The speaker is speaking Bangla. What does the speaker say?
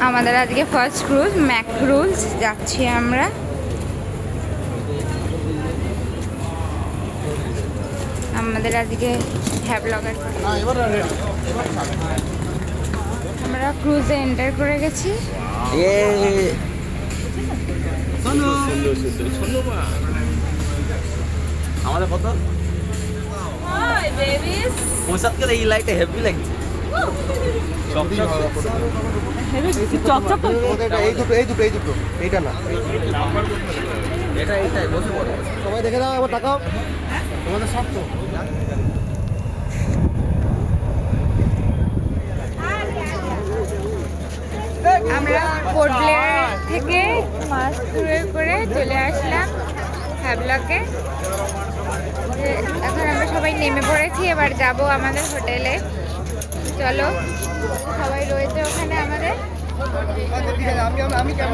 আমাদের আজকে ফার্স্ট ক্রুজ ম্যাক ক্রুজ যাচ্ছি আমরা। আমাদের আজকে হ্যাভলগের আমরা ক্রুজে এন্টার করে গেছি। আমাদের কত? পোশাককে এই লাইটে হেভি লাগছে। এই দুটো এই দুটো এই দুটো। এইটা না। এটা এইটাই বসে পড়ো সবাই দেখে দাও আবার তাকাও তোমাদের সব তো। আমরা পোর্ট থেকে মাছ করে চলে আসলাম আমরা সবাই নেমে পড়েছি এবার যাব আমাদের হোটেলে। চলো সবাই রয়েছে ওখানে আমাদের। নিয়ে